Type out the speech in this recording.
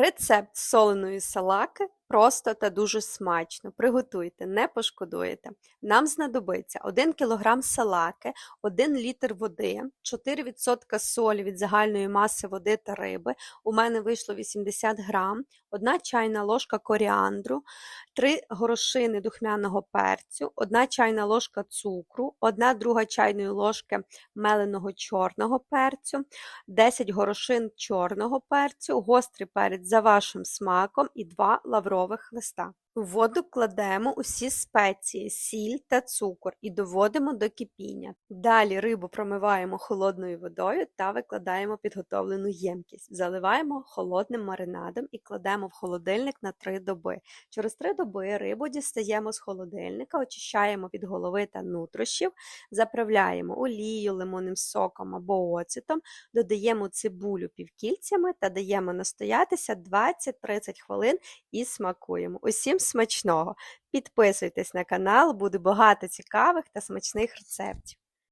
Рецепт соленої салаки просто та дуже смачно. Приготуйте, не пошкодуєте. Нам знадобиться 1 кг салаки, 1 літр води, 4% солі від загальної маси води та риби. У мене вийшло 80 грам, 1 чайна ложка коріандру, 3 горошини духмяного перцю, 1 чайна ложка цукру, 1 друга чайної ложки меленого чорного перцю, 10 горошин чорного перцю, гострий перець за вашим смаком і 2 лаврових листа. У воду кладемо усі спеції, сіль та цукор і доводимо до кипіння. Далі рибу промиваємо холодною водою та викладаємо підготовлену ємкість. Заливаємо холодним маринадом і кладемо в холодильник на 3 доби. Через 3 доби рибу дістаємо з холодильника, очищаємо від голови та нутрощів, заправляємо олією, лимонним соком або оцетом, додаємо цибулю півкільцями та даємо настоятися 20-30 хвилин і смакуємо. Усім смачного! Підписуйтесь на канал, буде багато цікавих та смачних рецептів.